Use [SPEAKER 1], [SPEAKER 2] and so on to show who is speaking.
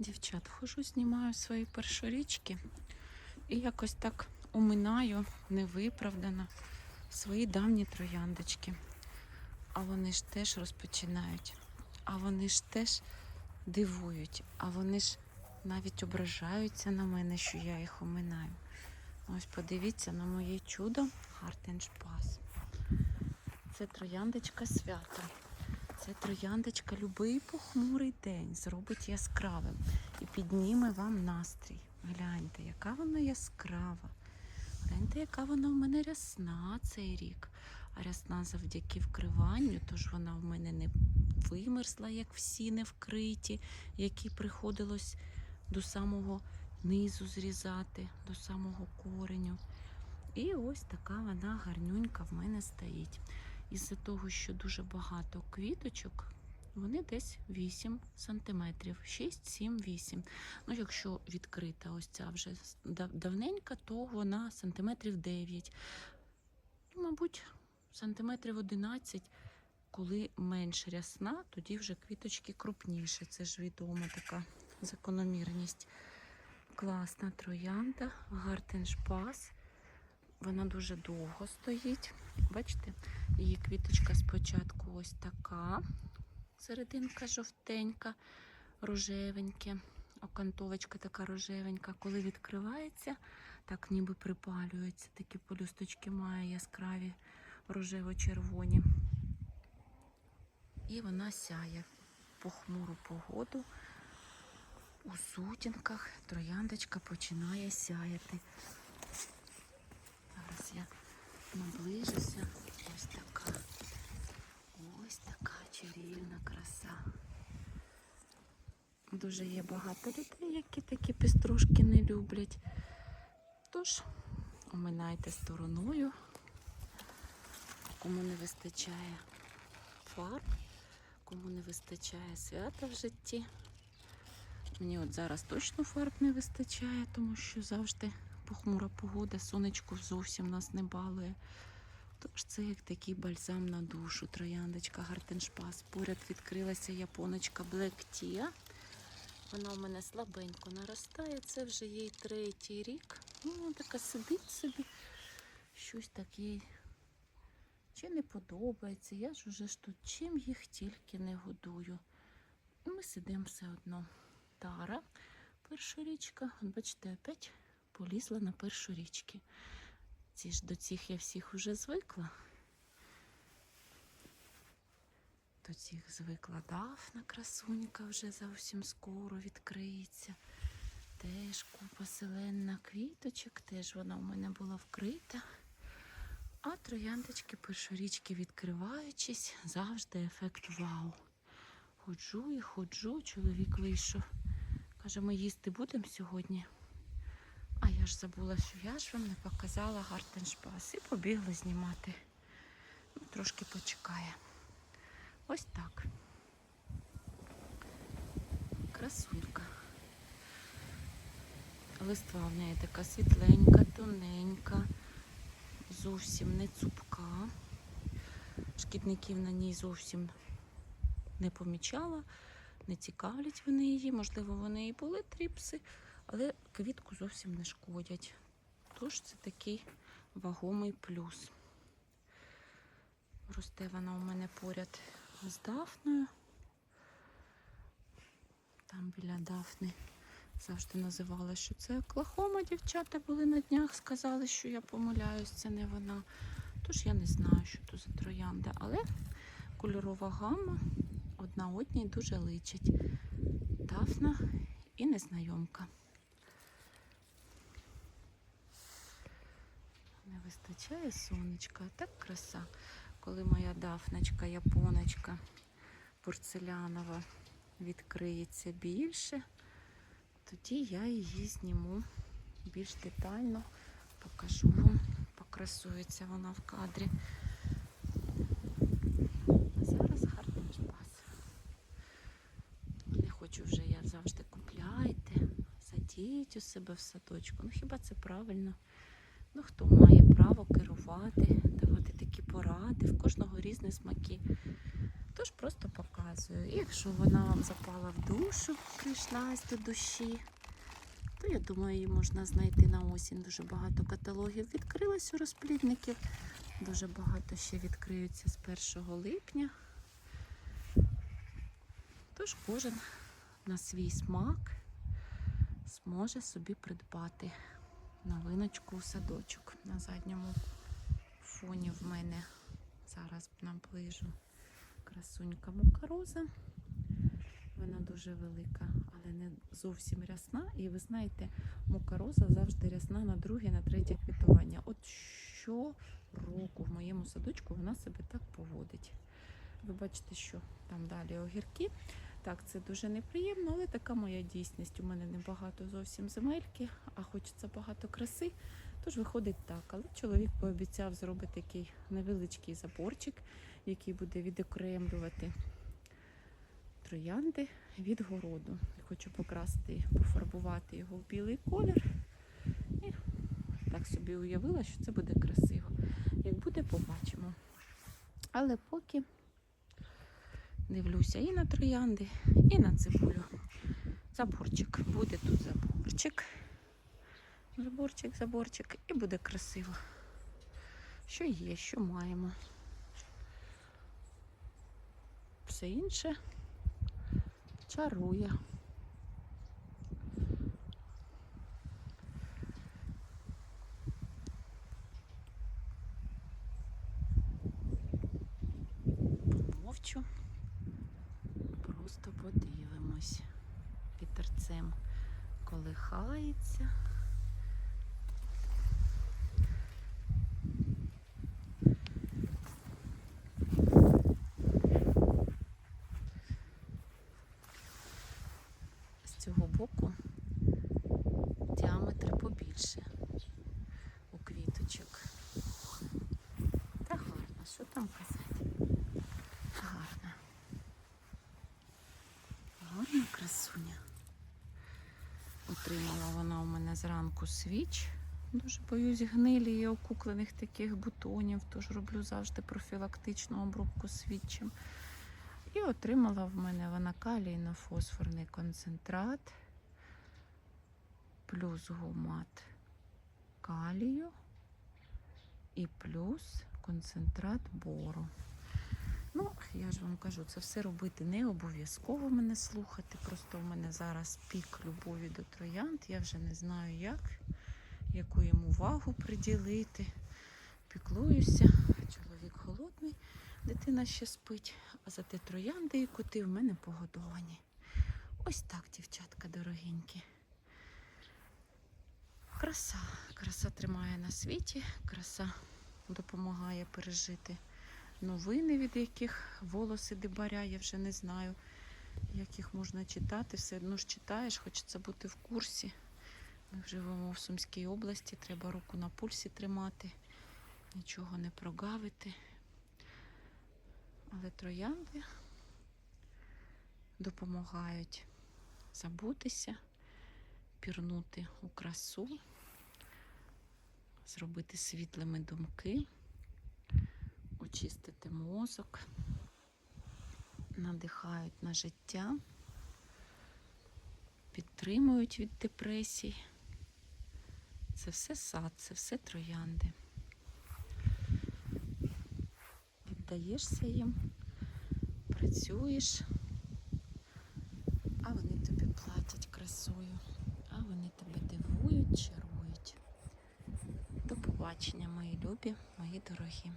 [SPEAKER 1] Дівчат, хожу, знімаю свої першорічки і якось так уминаю невиправдано свої давні трояндочки. А вони ж теж розпочинають, а вони ж теж дивують, а вони ж навіть ображаються на мене, що я їх оминаю. Ось подивіться на моє чудо Хартеншпас. Це трояндочка свята. Це трояндочка любий похмурий день зробить яскравим і підніме вам настрій. Гляньте, яка вона яскрава. Гляньте, яка вона в мене рясна цей рік. А рясна завдяки вкриванню, тож вона в мене не вимерзла, як всі не вкриті, які приходилось до самого низу зрізати, до самого кореню. І ось така вона гарнюнька в мене стоїть. Із-за того, що дуже багато квіточок, вони десь 8 сантиметрів, 6, 7, 8. Ну, якщо відкрита ось ця вже давненька, то вона сантиметрів 9. Ну, мабуть, сантиметрів 11. Коли менш рясна, тоді вже квіточки крупніші. Це ж відома така закономірність. Класна троянда, гартеншпас. Вона дуже довго стоїть. Бачите, її квіточка спочатку ось така, серединка жовтенька, рожевеньке, окантовочка така рожевенька. Коли відкривається, так ніби припалюється. Такі полюсточки має яскраві рожево-червоні. І вона сяє в похмуру погоду. У сутінках трояндочка починає сяяти. Зараз я наближуся. Ось така. Ось така чарівна краса. Дуже є багато людей, які такі пеструшки не люблять. Тож, оминайте стороною, кому не вистачає фарб, кому не вистачає свята в житті. Мені от зараз точно фарб не вистачає, тому що завжди похмура погода, сонечко зовсім нас не балує. Тож це як такий бальзам на душу. Трояндочка Гартеншпас. Поряд відкрилася японочка Black Tea. Вона у мене слабенько наростає. Це вже їй третій рік. Ну, вона така сидить собі. Щось таке. Чи не подобається. Я ж уже ж тут чим їх тільки не годую. Ми сидимо все одно. Тара, першорічка. От бачите, опять полізла на першорічки. Ці ж до цих я всіх уже звикла. До цих звикла Дафна красунька вже зовсім скоро відкриється. Теж купа селенна квіточок, теж вона у мене була вкрита. А трояндочки першорічки відкриваючись, завжди ефект вау. Ходжу і ходжу, чоловік вийшов. Каже, ми їсти будемо сьогодні. Ж забула, що я ж вам не показала гартеншпас і побігла знімати. Ну, трошки почекає. Ось так. Красунька. Листва в неї така світленька, тоненька, зовсім не цупка. Шкідників на ній зовсім не помічала, не цікавлять вони її. Можливо, вони і були тріпси, але квітку зовсім не шкодять. Тож це такий вагомий плюс. Росте вона у мене поряд з Дафною. Там біля Дафни завжди називала, що це Оклахома. Дівчата були на днях, сказали, що я помиляюсь, це не вона. Тож я не знаю, що то за троянда, але кольорова гама одна одній дуже личить. Дафна і незнайомка. Не вистачає сонечка, так краса. Коли моя дафночка, японочка порцелянова відкриється більше, тоді я її зніму більш детально, покажу вам, покрасується вона в кадрі. Зараз гарний шпас. Не хочу вже я завжди купляйте, садіть у себе в садочку. Ну хіба це правильно? Ну, хто має право керувати, давати такі поради, в кожного різні смаки. Тож просто показую. І якщо вона вам запала в душу, прийшлась до душі, то я думаю, її можна знайти на осінь. Дуже багато каталогів відкрилось у розплідників. Дуже багато ще відкриються з 1 липня. Тож кожен на свій смак зможе собі придбати новиночку у садочок. На задньому фоні в мене зараз наближу красунька мукароза. Вона дуже велика, але не зовсім рясна. І ви знаєте, мукароза завжди рясна на друге, на третє квітування. От щороку в моєму садочку вона себе так поводить. Ви бачите, що там далі огірки. Так, це дуже неприємно, але така моя дійсність. У мене небагато зовсім земельки, а хочеться багато краси. Тож виходить так. Але чоловік пообіцяв зробити такий невеличкий заборчик, який буде відокремлювати троянди від городу. Хочу покрасти, пофарбувати його в білий колір. І так собі уявила, що це буде красиво. Як буде, побачимо. Але поки дивлюся і на троянди, і на цибулю. Заборчик. Буде тут заборчик. Заборчик, заборчик, і буде красиво. Що є, що маємо. Все інше чарує. Помовчу. Просто подивимось. Вітерцем колихається. З цього боку діаметр побільше у квіточок. Та гарно, що там казати? Гарно. Гарна красуня. Отримала вона у мене зранку свіч. Дуже боюсь гнилі і окуклених таких бутонів, тож роблю завжди профілактичну обробку свічем. І отримала в мене вона калійно-фосфорний концентрат, плюс гумат калію і плюс концентрат бору. Ну, я ж вам кажу, це все робити не обов'язково мене слухати. Просто в мене зараз пік любові до троянд. Я вже не знаю як, яку їм увагу приділити. Піклуюся. Чоловік холодний, дитина ще спить, а зате троянди і коти в мене погодовані. Ось так, дівчатка дорогенькі. Краса. Краса тримає на світі, краса допомагає пережити новини, від яких волоси дибаря, я вже не знаю, як їх можна читати. Все одно ж читаєш, хочеться бути в курсі. Ми живемо в Сумській області, треба руку на пульсі тримати, нічого не прогавити. Але троянди допомагають забутися, пірнути у красу, зробити світлими думки очистити мозок, надихають на життя, підтримують від депресій. Це все сад, це все троянди. Віддаєшся їм, працюєш, а вони тобі платять красою, а вони тебе дивують, чарують. До побачення, мої любі, мої дорогі.